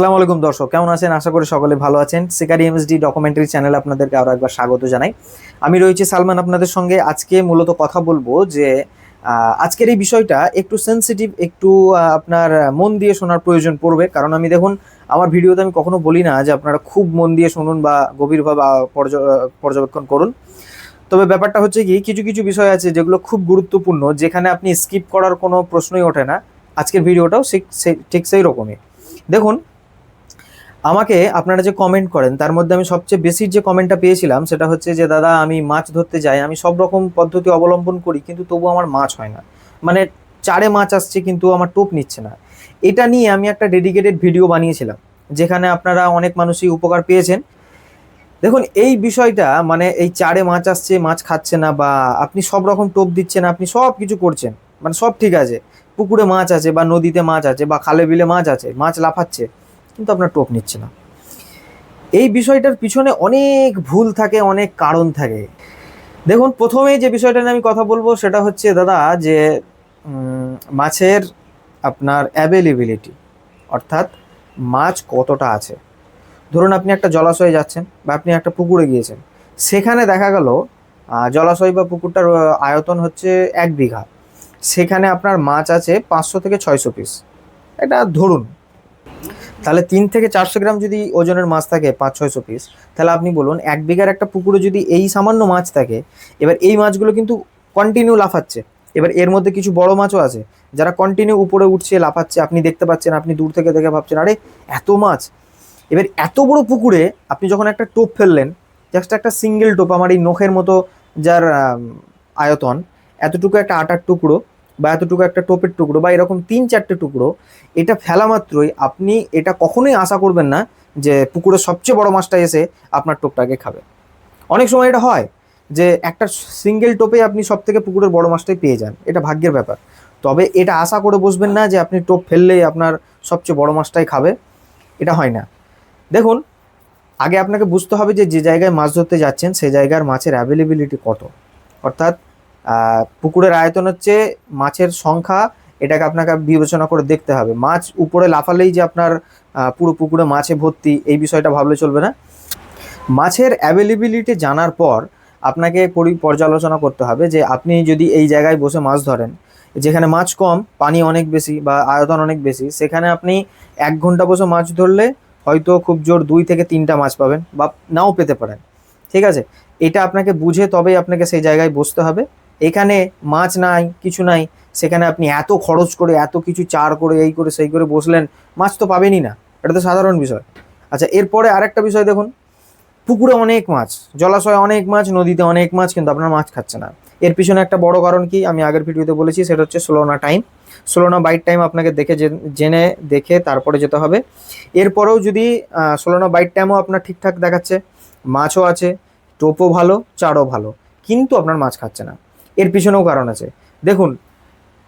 আসসালামু আলাইকুম দর্শক, কেমন আছেন? আশা করি সকলে ভালো আছেন। সিকারি এমএসডি ডকুমেন্টারি চ্যানেলে আপনাদেরকে আরও একবার স্বাগত জানাই। আমি রয়েছি সালমান আপনাদের সঙ্গে। আজকে মূলত কথা বলব যে আজকের এই বিষয়টা একটু সেনসিটিভ একটু আপনার মন দিয়ে শোনার প্রয়োজন পড়বে। কারণ আমি দেখুন, আমার ভিডিওতে আমি কখনো বলি না যে আপনারা খুব মন দিয়ে শুনুন বা গভীরভাবে পর্যবেক্ষণ করুন। তবে ব্যাপারটা হচ্ছে কি, কিছু কিছু বিষয় আছে যেগুলো খুব গুরুত্বপূর্ণ, যেখানে আপনি স্কিপ করার কোনো প্রশ্নই ওঠে না। আজকের ভিডিওটাও ঠিক সেই রকমই। দেখুন আমাকে আপনারা যে কমেন্ট করেন, তার মধ্যে আমি সবচেয়ে বেশি যে কমেন্টটা পেয়েছিলাম, সেটা হচ্ছে যে, দাদা, আমি মাছ ধরতে যাই, আমি সব রকম পদ্ধতি অবলম্বন করি, কিন্তু তবু আমার মাছ হয় না। মানে চারে মাছ আসছে, কিন্তু আমার টোপ নিচ্ছে না। এটা নিয়ে আমি একটা ডেডিকেটেড ভিডিও বানিয়েছিলাম, যেখানে আপনারা অনেক মানুষই উপকার পেয়েছেন। দেখুন, এই বিষয়টা মানে এই চারে মাছ আসছে, মাছ খাচ্ছে না, বা আপনি সব রকম টোপ দিচ্ছেন, আপনি সব কিছু করছেন মানে সব ঠিক আছে। পুকুরে মাছ আছে, বা নদীতে মাছ আছে, বা খালে বিলে মাছ আছে, মাছ লাফাচ্ছে। কিন্তু আপনার টোপ নিচ্ছে না। এই বিষয়টার পিছনে অনেক ভুল থাকে, অনেক কারণ থাকে। দেখুন, প্রথমেই যে বিষয়টা নিয়ে আমি কথা বলব সেটা হচ্ছে, দাদা, যে মাছের আপনার অ্যাভেলেবিলিটি অর্থাৎ মাছ কতটা আছে। ধরুন, আপনি একটা জলাশয়ে যাচ্ছেন বা আপনি একটা পুকুরে গিয়েছেন। সেখানে দেখা গেল জলাশয় বা পুকুরটার আয়তন হচ্ছে এক বিঘা। সেখানে আপনার মাছ আছে পাঁচশো থেকে ছয়শো পিস এটা ধরুন তাহলে তিন থেকে চারশো গ্রাম যদি ওজনের মাছ থাকে, পাঁচ, ছয়শো পিস তাহলে আপনি বলুন, এক বিঘার একটা পুকুরে যদি এই সামান্য মাছ থাকে, এবার এই মাছগুলো কিন্তু কন্টিনিউ লাফাচ্ছে। এবার এর মধ্যে কিছু বড় মাছও আছে, যারা কন্টিনিউ উপরে উঠছে, লাফাচ্ছে, আপনি দেখতে পাচ্ছেন, আপনি দূর থেকে দেখে ভাবছেন, আরে, এত মাছ। এবার এত বড় পুকুরে আপনি যখন একটা টোপ ফেললেন জাস্ট একটা সিঙ্গেল টোপ, আমার এই নখের মতো যার আয়তন, এতটুকু একটা আটার টুকরো বা এতটুকু একটা টোপের টুকরো বা এরকম তিন চারটে টুকরো, এটা ফেলা মাত্রই আপনি এটা কখনোই আশা করবেন না যে পুকুরের সবচেয়ে বড় মাছটা এসে আপনার টোপটাকে খাবে। অনেক সময় এটা হয় যে একটা সিঙ্গেল টোপে আপনি সব থেকে পুকুরের বড় মাছটাই পেয়ে যান, এটা ভাগ্যের ব্যাপার। তবে এটা আশা করে বসবেন না যে আপনি টোপ ফেললেই আপনার সবচেয়ে বড় মাছটাই খাবে, এটা হয় না। দেখুন, আগে আপনাকে বুঝতে হবে যে যে জায়গায় মাছ ধরতে যাচ্ছেন সেই জায়গার মাছের অ্যাভেলেবিলিটি কত। অর্থাৎ পুকুরের আয়তন হচ্ছে মাছের সংখ্যা, এটাকে আপনাকে বিবেচনা করে দেখতে হবে। মাছ উপরে লাফালেই যে আপনার পুরো পুকুরে মাছে ভর্তি, এই বিষয়টা ভাবলে চলবে না। মাছের অ্যাভেলেবিলিটি জানার পর আপনাকে পরি, পর্যালোচনা করতে হবে যে আপনি যদি এই জায়গায় বসে মাছ ধরেন, যেখানে মাছ কম, পানি অনেক বেশি বা আয়তন অনেক বেশি, সেখানে আপনি এক ঘণ্টা বসে মাছ ধরলে হয়তো খুব জোর দুই থেকে তিনটা মাছ পাবেন বা নাও পেতে পারেন। ঠিক আছে? এটা আপনাকে বুঝে তবেই আপনাকে সেই জায়গায় বসতে হবে। এখানে মাছ নাই, কিছু নাই। সেখানে আপনি এত খরচ করে, এত কিছু চার করে, এই করে, সেই করে বসলেন, মাছ তো পাবেনই না। এটা তো সাধারণ বিষয়। আচ্ছা এরপরে আরেকটা বিষয় দেখুন। পুকুরে অনেক মাছ, জলাশয়ে অনেক মাছ, নদীতে অনেক মাছ, কিন্তু আপনার মাছ খাচ্ছে না। এর পিছনে একটা বড় কারণ কি? আমি আগের ভিডিওতে বলেছি, সেটা হচ্ছে স্লোনা টাইম স্লোনা বাইট টাইম আপনাকে দেখে জেনে দেখে তারপরে যেতে হবে। এরপরেও যদি স্লোনা বাইট টাইমও আপনার ঠিকঠাক দেখাচ্ছে, মাছও আছে, টোপও ভালো, চারও ভালো। কিন্তু আপনার মাছ খাচ্ছে না। এর পিছনেও কারণ আছে। দেখুন,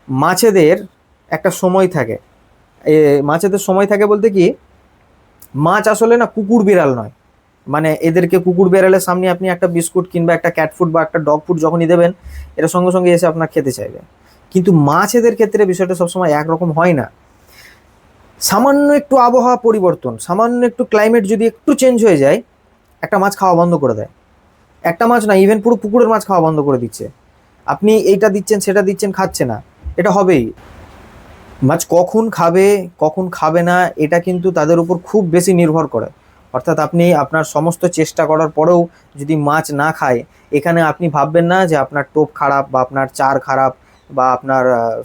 মাছেদের একটা সময় থাকে। এ, মাছেদের সময় থাকে বলতে কি, মাছ আসলে না কুকুর বিড়াল নয়। মানে এদেরকে কুকুর বিড়ালের সামনে আপনি একটা বিস্কুট কিংবা একটা ক্যাট ফুড বা একটা ডগ ফুড যখনই দেবেন এটা সঙ্গে সঙ্গে এসে আপনার খেতে চাইবে। কিন্তু মাছ এদের ক্ষেত্রে বিষয়টা সবসময় একরকম হয় না। সামান্য একটু আবহাওয়া পরিবর্তন, সামান্য একটু ক্লাইমেট যদি একটু চেঞ্জ হয়ে যায়, একটা মাছ খাওয়া বন্ধ করে দেয়। একটা মাছ না ইভেন পুরো পুকুরের মাছ খাওয়া বন্ধ করে দিচ্ছে। আপনি এইটা দিচ্ছেন, সেটা দিচ্ছেন, খাচ্ছে না। এটা হবেই। মাছ কখন খাবে কখন খাবে না, এটা কিন্তু তাদের উপর খুব বেশি নির্ভর করে। অর্থাৎ আপনি আপনার সমস্ত চেষ্টা করার পরেও যদি মাছ না খায়, এখানে আপনি ভাববেন না যে আপনার টোপ খারাপ বা আপনার চার খারাপ বা আপনার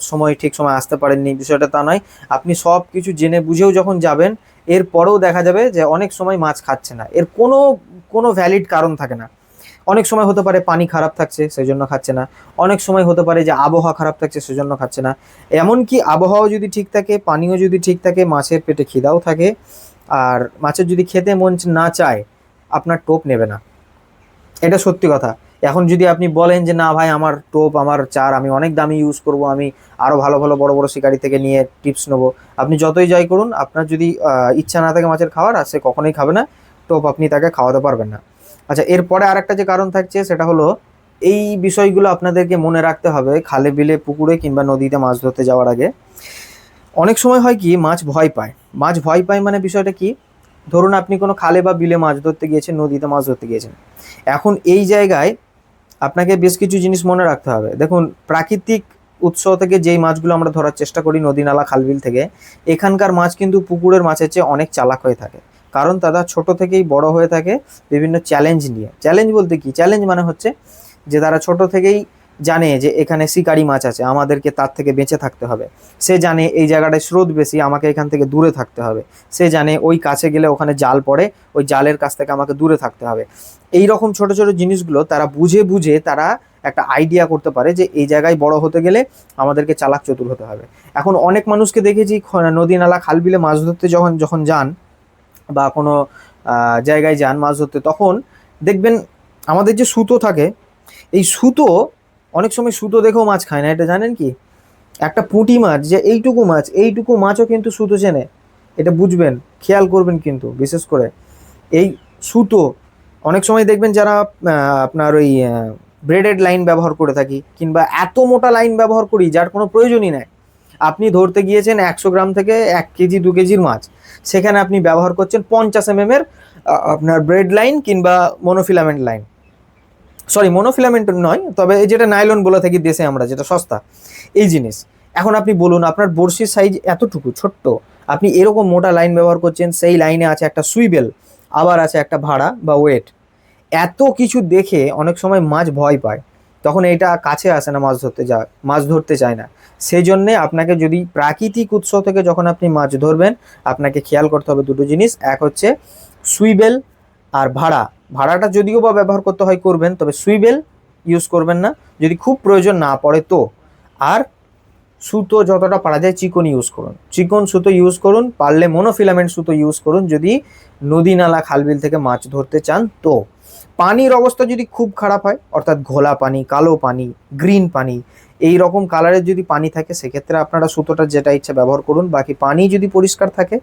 সময় ঠিক সময় আসতে পারেননি, বিষয়টা তা নয়। আপনি সব কিছু জেনে বুঝেও যখন যাবেন, এরপরেও দেখা যাবে যে অনেক সময় মাছ খাচ্ছে না। এর কোনো কোনো ভ্যালিড কারণ থাকে না। অনেক সময় হতে পারে পানি খারাপ থাকছে সেই জন্য খাচ্ছে না। অনেক সময় হতে পারে যে আবহাওয়া খারাপ থাকছে, সেজন্য খাচ্ছে না। এমনকি আবহাওয়া যদি ঠিক থাকে, পানিও যদি ঠিক থাকে, মাছের পেটে খিদাও থাকে, আর মাছের যদি খেতে মন না চায়, আপনার টোপ নেবে না। এটা সত্যি কথা। এখন যদি আপনি বলেন যে, না ভাই, আমার টোপ, আমার চার, আমি অনেক দামি ইউজ করব, আমি আরও ভালো ভালো, বড় বড় শিকারি থেকে নিয়ে টিপস নেব। আপনি যতই যাই করুন, আপনার যদি ইচ্ছা না থাকে মাছের খাওয়ার, আর সে কখনোই খাবে না, টোপ আপনি তাকে খাওয়াতে পারবেন না। আচ্ছা এরপরে আরেকটা যে কারণ থাকছে সেটা হলো এই বিষয়গুলো আপনাদেরকে মনে রাখতে হবে খালে, বিলে, পুকুরে কিংবা নদীতে মাছ ধরতে যাওয়ার আগে। অনেক সময় হয় কি, মাছ ভয় পায়। মাছ ভয় পায় মানে বিষয়টা কি? ধরুন আপনি কোনো খালে বা বিলে মাছ ধরতে গিয়েছেন, নদীতে মাছ ধরতে গিয়েছেন। এখন এই জায়গায় আপনাকে বেশ কিছু জিনিস মনে রাখতে হবে। দেখুন, প্রাকৃতিক উৎস থেকে যেই মাছগুলো আমরা ধরার চেষ্টা করি নদী, নালা খালবিল থেকে, এখানকার মাছ কিন্তু পুকুরের মাছের চেয়ে অনেক চালাক হয়ে থাকে। কারণ তারা ছোট থেকেই বড় হয়ে থাকে বিভিন্ন চ্যালেঞ্জ নিয়ে। চ্যালেঞ্জ বলতে কি? চ্যালেঞ্জ মানে হচ্ছে যে তারা ছোট থেকেই জানে যে এখানে শিকারি মাছ আছে, আমাদেরকে তার থেকে বেঁচে থাকতে হবে। সে জানে এই জায়গাটায় স্রোত বেশি, আমাকে এখান থেকে দূরে থাকতে হবে। সে জানে ওই কাছে গেলে ওখানে জাল পড়ে, ওই জালের কাছ থেকে আমাকে দূরে থাকতে হবে। এই রকম ছোট ছোট জিনিসগুলো তারা বুঝে বুঝে তারা একটা আইডিয়া করতে পারে যে এই জায়গায় বড় হতে গেলে আমাদেরকে চালাক চতুর হতে হবে। এখন অনেক মানুষকে দেখেছি, নদী, নালা, খাল বিলে মাছ ধরতে যখন যখন যান বা কোনো জায়গায় যান মাছ ধরতে, তখন দেখবেন আমাদের যে সুতো থাকে, এই সুতো, অনেক সময় সুতো দেখেও মাছ খায় না। এটা জানেন কি? একটা পুঁটি মাছ, যে এইটুকু মাছ, এইটুকু মাছও কিন্তু সুতো চেনে। এটা বুঝবেন, খেয়াল করবেন কিন্তু, বিশেষ করে। এই সুতো, অনেক সময় দেখবেন যারা আপনার ওই ব্রেডেড লাইন ব্যবহার করে থাকি, কিংবা এত মোটা লাইন ব্যবহার করি, যার কোনো প্রয়োজনই নাই। আপনি ধরতে গিয়েছেন একশো গ্রাম থেকে এক কেজি, দু কেজির মাছ। সেখানে আপনি ব্যবহার করছেন পঞ্চাশ এম এর আপনার ব্রেড লাইন কিংবা মনোফিলামেন্ট লাইন সরি মনোফিলামেন্ট নয়, তবে এই যেটা নাইলন বলে থাকি দেশে আমরা, যেটা সস্তা, এই জিনিস। এখন আপনি বলুন, আপনার বড়শির সাইজ এতটুকু, ছোট্ট, আপনি এরকম মোটা লাইন ব্যবহার করছেন, সেই লাইনে আছে একটা সুইবেল আবার আছে একটা ভাড়া বা ওয়েট এত কিছু দেখে অনেক সময় মাছ ভয় পায়। তখন এটা কাছে আসে না মাছ ধরতে যা মাছ ধরতে চায় না। সেই জন্যে আপনাকে যদি প্রাকৃতিক উৎস থেকে যখন আপনি মাছ ধরবেন, আপনাকে খেয়াল করতে হবে দুটো জিনিস। এক হচ্ছে সুইবেল আর ভাড়া। ভাড়াটা যদিও বা ব্যবহার করতে হয় করবেন, তবে সুইবেল ইউজ করবেন না। যদি খুব প্রয়োজন না পড়ে তো। আর সুতো যতটা পারা যায় চিকন ইউজ করুন। চিকন সুতো ইউজ করুন, পারলে মনোফিলামেন্ট সুতো ইউজ করুন। যদি নদী নালা, খালবিল থেকে মাছ ধরতে চান তো। পানির অবস্থা যদি খুব খারাপ হয়, অর্থাৎ ঘোলা পানি, কালো পানি গ্রিন পানি, এই রকম কালারের যদি পানি থাকে, সেক্ষেত্রে আপনারা সুতোটা যেটা ইচ্ছা ব্যবহার করুন। বাকি পানি যদি পরিষ্কার থাকে,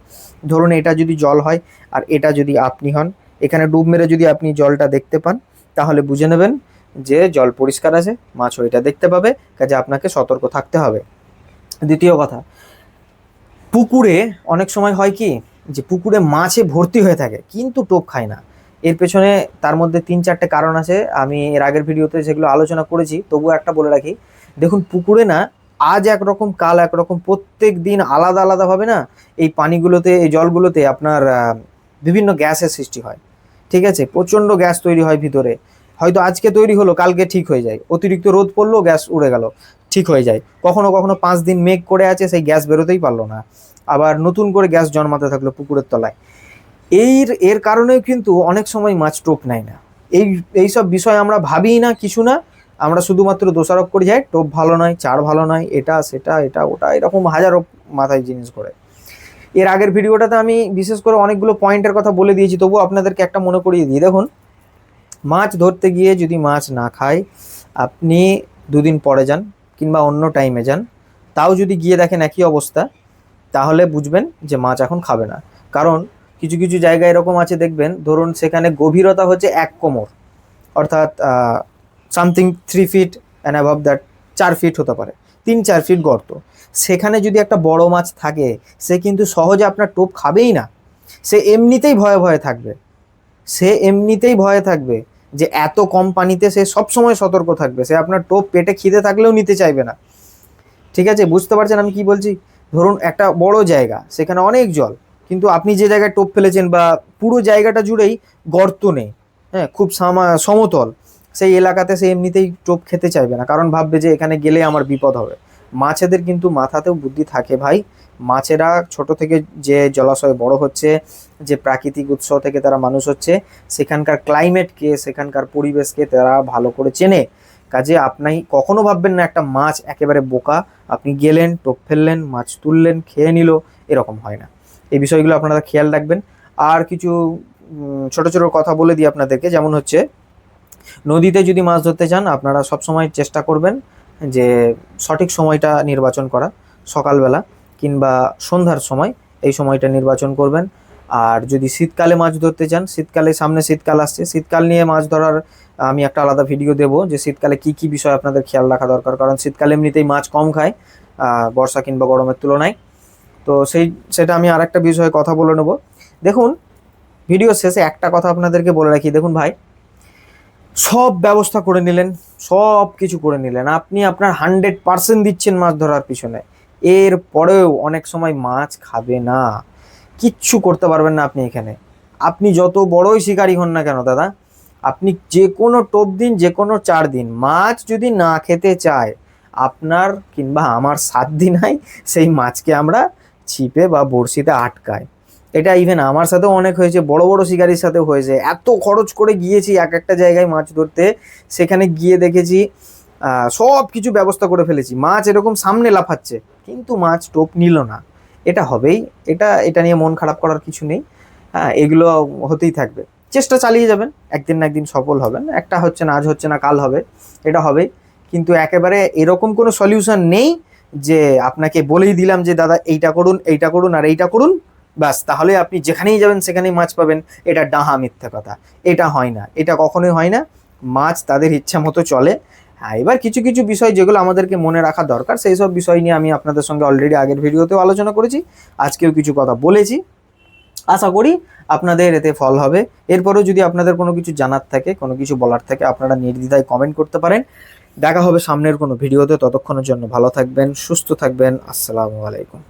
ধরুন এটা যদি জল হয় আর এটা যদি আপনি হন, এখানে ডুব মেরে যদি আপনি জলটা দেখতে পান, তাহলে বুঝে নেবেন যে জল পরিষ্কার আছে মাছও এটা দেখতে পাবে, কাজে আপনাকে সতর্ক থাকতে হবে। দ্বিতীয় কথা, পুকুরে অনেক সময় হয় কি, যে পুকুরে মাছে ভর্তি হয়ে থাকে, কিন্তু টোপ খায় না। এর পেছনে তার মধ্যে তিন চারটে কারণ আছে। আমি এর আগের ভিডিওতে সেগুলো আলোচনা করেছি, তবুও একটা বলে রাখি। দেখুন, পুকুরে না আজ একরকম, কাল একরকম, প্রত্যেক দিন আলাদা আলাদাভাবে না এই পানিগুলোতে, এই জলগুলোতে আপনার বিভিন্ন গ্যাসের সৃষ্টি হয়। ঠিক আছে? প্রচণ্ড গ্যাস তৈরি হয় ভিতরে। হয়তো আজকে তৈরি হলো, কালকে ঠিক হয়ে যায়। অতিরিক্ত রোদ পড়ল, গ্যাস উড়ে গেল, ঠিক হয়ে যায়। কখনো কখনো পাঁচ দিন মেঘ করে আছে, সেই গ্যাস বেরোতেই পারল না। আবার নতুন করে গ্যাস জন্মাতে থাকল পুকুরের তলায়। এর এর কারণেও কিন্তু অনেক সময় মাছ টোপ নেয় না। এই এই সব বিষয় আমরা ভাবিই না কিছু না, আমরা শুধুমাত্র দোষারোপ করে যাই টোপ ভালো নয়, চার ভালো নয়, এটা, সেটা, এটা, ওটা, এরকম হাজারো মাথায় জিনিস করে এর আগের ভিডিওটাতে আমি বিশেষ করে অনেকগুলো পয়েন্টের কথা বলে দিয়েছি, তবুও আপনাদেরকে একটা মনে করিয়ে দিই। দেখুন, মাছ ধরতে গিয়ে যদি মাছ না খায়, আপনি দুদিন পরে যান কিংবা অন্য টাইমে যান, তাও যদি গিয়ে দেখেন একই অবস্থা, তাহলে বুঝবেন যে মাছ এখন খাবে না। কারণ কিছু কিছু জায়গা এরকম আছে, দেখবেন। ধরুন সেখানে গভীরতা হচ্ছে এক কোমর, অর্থাৎ something three feet and above that চার ফিট হতে পারে, তিন চার ফিট গর্ত। সেখানে যদি একটা বড় মাছ থাকে, সে কিন্তু সহজে আপনার টোপ খাবেই না। সে এমনিতেই ভয়ে ভয়ে থাকবে। সে এমনিতেই ভয়ে থাকবে যে এত কম পানিতে সে সবসময় সতর্ক থাকবে। সে আপনার টোপ পেটে খিদে থাকলেও নিতে চাইবে না। ঠিক আছে? বুঝতে পারছেন আমি কি বলছি? ধরুন একটা বড় জায়গা, সেখানে অনেক জল কিন্তু আপনি যে জায়গায় টোপ ফেলেছেন বা পুরো জায়গাটা জুড়েই গর্ত নেই হ্যাঁ খুব সমতল, সেই এলাকাতে সে এমনিতেই টোপ খেতে চাইবে না। কারণ ভাববে যে এখানে গেলে আমার বিপদ হবে। মাছেদের কিন্তু মাথাতেও বুদ্ধি থাকে ভাই। মাছেরা ছোট থেকে যে জলাশয়ে বড় হচ্ছে, যে প্রাকৃতিক উৎস থেকে তারা মানুষ হচ্ছে, সেখানকার ক্লাইমেটকে, সেখানকার পরিবেশকে তারা ভালো করে চেনে। কাজে আপনি কখনো ভাববেন না একটা মাছ একেবারে বোকা, আপনি গেলেন, টোপ ফেললেন, মাছ তুললেন, খেয়ে নিল, এরকম হয় না। এই বিষয়গুলো আপনারা খেয়াল রাখবেন। আর কিছু ছোট ছোট কথা বলে দিই আপনাদেরকে, যেমন হচ্ছে, নদীতে যদি মাছ ধরতে চান আপনারা সবসময় চেষ্টা করবেন যে সঠিক সময়টা নির্বাচন করা, সকালবেলা কিংবা সন্ধ্যার সময় এই সময়টা নির্বাচন করবেন। আর যদি শীতকালে মাছ ধরতে চান শীতকালে, সামনে শীতকাল আসছে, শীতকাল নিয়ে মাছ ধরার আমি একটা আলাদা ভিডিও দেবো যে শীতকালে কি কি বিষয় আপনাদের খেয়াল রাখা দরকার। কারণ শীতকালে এমনিতেই মাছ কম খায় বর্ষা কিংবা গরমের তুলনায়। তো সেই, সেটা আমি আর একটা বিষয়ে কথা বলে নেব। দেখুন, ভিডিও শেষে একটা কথা আপনাদেরকে বলে রাখি। দেখুন ভাই, সব ব্যবস্থা করে নিলেন, সব কিছু করে নিলেন। আপনি আপনার হান্ড্রেড পার্সেন্ট দিচ্ছেন মাছ ধরার পিছনে। এর পরেও অনেক সময় মাছ খাবে না। কিচ্ছু করতে পারবেন না আপনি এখানে। আপনি যত বড়ই শিকারী হন না কেন দাদা, আপনি যে কোনো টোপ দিন, যে কোনো চার দিন, মাছ যদি না খেতে চায়, আপনার কিংবা আমার সাত দিন সেই মাছকে আমরা ছিপে বা বড়শিতে আটকায়। এটা ইভেন আমার সাথেও অনেক হয়েছে, বড় বড় শিকারির সাথে হয়েছে। এত খরচ করে গিয়েছি এক একটা জায়গায় মাছ ধরতে, সেখানে গিয়ে দেখেছি সব কিছু ব্যবস্থা করে ফেলেছি। মাছ এরকম সামনে লাফাচ্ছে, কিন্তু মাছ টোপ নিল না। এটা হবেই, এটা এটা নিয়ে মন খারাপ করার কিছু নেই। হ্যাঁ এগুলো হতেই থাকবে। চেষ্টা চালিয়ে যাবেন, একদিন না একদিন সফল হবেন। একটা হচ্ছে না, আজ হচ্ছে না, কাল হবে। এটা হবে কিন্তু একেবারে এরকম কোনো সলিউশন নেই যে আপনাকে বলেই দিলাম যে, দাদা, এইটা করুন এইটা করুন আর এইটা করুন। ব্যাস, তাহলে আপনি যেখানেই যাবেন সেখানেই মাছ পাবেন। এটা ডাহা মিথ্যা কথা। এটা হয় না। এটা কখনোই হয় না। মাছ তাদের ইচ্ছা মতো চলে। হ্যাঁ এবার কিছু কিছু বিষয় যেগুলো আমাদেরকে মনে রাখা দরকার, সেই সব বিষয় নিয়ে আমি আপনাদের সঙ্গে অলরেডি আগের ভিডিওতেও আলোচনা করেছি। আজকেও কিছু কথা বলেছি। আশা করি আপনাদের এতে ফল হবে। এরপরেও যদি আপনাদের কোনো কিছু জানার থাকে, কোনো কিছু বলার থাকে, আপনারা নির্দ্বিধায় কমেন্ট করতে পারেন। দেখা হবে সামনের কোনো ভিডিওতে। ততক্ষণের জন্য ভালো থাকবেন সুস্থ থাকবেন। আসসালামু আলাইকুম।